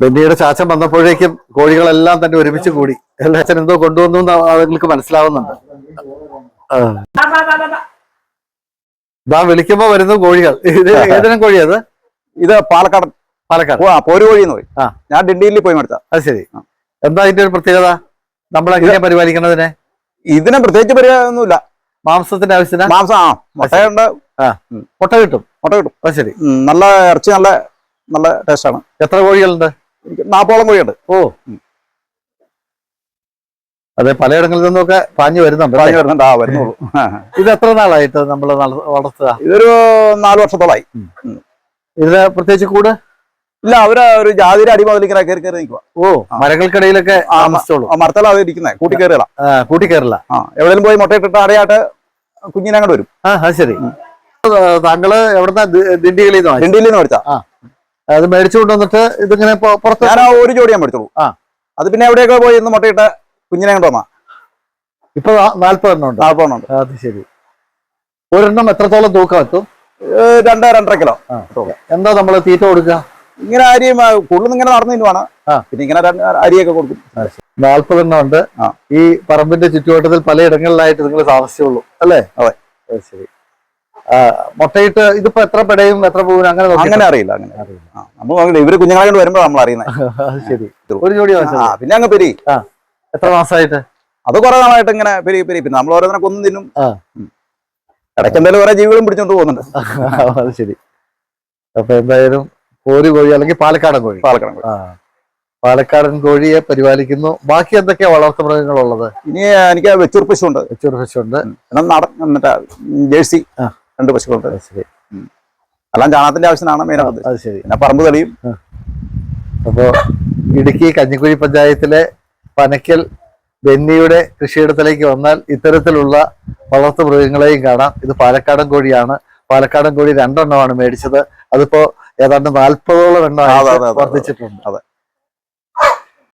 ബെന്നിയുടെ ചാച്ചൻ വന്നപ്പോഴേക്കും കോഴികളെല്ലാം തന്നെ ഒരുമിച്ച് കൂടി. എല്ലാ അച്ഛൻ എന്തോ കൊണ്ടുവന്നു അതുങ്ങൾക്ക് മനസ്സിലാവുന്നുണ്ട്. ആ. ദാ വിളിക്കുമ്പോ വരുന്നു കോഴികൾ. ഇത് ഏതിനും കോഴി അത് ഇത് പാലക്കാട്. പാലക്കാട് എന്ന് പറയും. ആ. ഞാൻ ഡിണ്ടിയിൽ പോയി മേടിച്ച അത് ശരി. എന്താ ഇതിന്റെ ഒരു പ്രത്യേകത? നമ്മൾ എങ്ങനെയാ പരിപാലിക്കണതിനെ ഇതിനെ പ്രത്യേകിച്ച് പരിഹാരമൊന്നുമില്ല മാംസത്തിന്റെ ആവശ്യത്തിന്? മാംസം ആ. മുട്ടയുണ്ട്. മുട്ട കിട്ടും? മുട്ട കിട്ടും. അത് ശരി. നല്ല ഇറച്ചി നല്ല നല്ല ടേസ്റ്റാണ്. എത്ര കോഴികളുണ്ട്? എനിക്ക് നാപ്പോളം കോഴിയുണ്ട് ഓ. അതെ പലയിടങ്ങളിൽ നിന്നൊക്കെ പാഞ്ഞു വരുന്നുണ്ട് പാഞ്ഞു? വരുന്നുണ്ട്. ആ വരുന്നുള്ളൂ. ഇത് എത്ര നാളായിട്ട് നമ്മൾ വളർത്തുക? ഇതൊരു നാല് വർഷത്തോളായി. ഇതിന് പ്രത്യേകിച്ച് കൂട്? ഇല്ല അവർ ഒരു ജാതിയുടെ അടി മുതൽ ഇങ്ങനെ കയറി കയറി നിൽക്കുക ഓ മരങ്ങൾക്കിടയിലൊക്കെ മരത്തല അത് ഇരിക്കുന്നത് കൂട്ടി കയറുക ആ, കൂട്ടിക്കയറില്ല ആ എവിടെയും പോയി മുട്ടയിട്ടിട്ട് അടയാട്ട് കുഞ്ഞിനെ അങ്ങോട്ട് വരും. ആ അത് ശരി. താങ്കൾ എവിടുന്ന ദിണ്ടികളിൽ നിന്ന് ദിണ്ടിയിൽ നിന്ന് മേടിച്ച അത് മേടിച്ചു കൊണ്ടുവന്നിട്ട് ഇതിങ്ങനെ പുറത്ത് ഞാൻ ആ ഒരു ജോഡി ഞാൻ മേടിച്ചോളൂ. ആ. അത് പിന്നെ എവിടെയൊക്കെ പോയി ഇന്ന് മുട്ടയിട്ട കുഞ്ഞിനെ കൊണ്ടുവന്നാ ഇപ്പൊ നാല്പതെണ്ണം ഉണ്ട്. നാൽപ്പതെണ്ണുണ്ട് അത് ശരി. ഒരെണ്ണം എത്രത്തോളം തൂക്കം എത്തും? രണ്ട് രണ്ടര കിലോ. എന്താ നമ്മൾ തീറ്റ കൊടുക്കുക ഇങ്ങനെ അരിയും ആ, കൂടുതലും ഇങ്ങനെ നടന്നു തിന്നുവാണ്. പിന്നെ ഇങ്ങനെ അരിയൊക്കെ കൊടുക്കും. നാല്പതെണ്ണം ഉണ്ട്. ഈ പറമ്പിന്റെ ചുറ്റുവട്ടത്തിൽ പലയിടങ്ങളിലായിട്ട് നിങ്ങൾ താമസിച്ചുള്ളൂ അല്ലേ? അതെ. ശരി. മുട്ടയിട്ട് ഇതിപ്പോ എത്ര പെടയും എത്ര പോകും അങ്ങനെ അങ്ങനെ അറിയില്ല അങ്ങനെ. നമ്മൾ നോക്കില്ല ഇവർ കുഞ്ഞുങ്ങളെ കൊണ്ട് വരുമ്പോൾ നമ്മൾ അറിയുന്നത് ശരി. ഒരു ജോഡി ആ പിന്നെ അങ്ങ് പെരി. എത്ര മാസമായിട്ട് അത് കുറെ നാളായിട്ട് ഇങ്ങനെ പെരി പെരി. പിന്നെ നമ്മൾ ഓരോന്നിനെ കൊന്നും തിന്നും. ഇടയ്ക്ക് എന്തായാലും കുറെ ജീവികളും പിടിച്ചോണ്ട് പോകുന്നുണ്ട്. അത് ശരി. അപ്പൊ എന്തായാലും കോരി കോഴി അല്ലെങ്കിൽ പാലക്കാടൻ കോഴി. പാലക്കാടൻ കോഴി. പാലക്കാടൻ കോഴിയെ പരിപാലിക്കുന്നു. ബാക്കി എന്തൊക്കെയാ വളർത്തു മൃഗങ്ങളുള്ളത്? ഇനി എനിക്ക് പിന്നെ നട മറ്റേ ജേഴ്സി. രണ്ട് പശുക്കളുണ്ട്. അല്ലാതെ ശരി. എല്ലാം ചാണകത്തിന്റെ ആവശ്യമാണ് മെയിനാണ് അത് ശരി. പിന്നെ പറമ്പ് തെളിയും അപ്പോ ഇടുക്കി കഞ്ഞിക്കുഴി പഞ്ചായത്തിലെ പനക്കൽ ബെന്നിയുടെ കൃഷിയിടത്തിലേക്ക് വന്നാൽ ഇത്തരത്തിലുള്ള വളർത്തു മൃഗങ്ങളെയും കാണാം. ഇത് പാലക്കാടൻ കോഴിയാണ്. പാലക്കാടൻ കോഴി രണ്ടെണ്ണമാണ് മേടിച്ചത്. അതിപ്പോ ഏതാണ്ട് നാൽപ്പതോളം അതെ. വർദ്ധിച്ചിട്ടുണ്ട്. അതെ.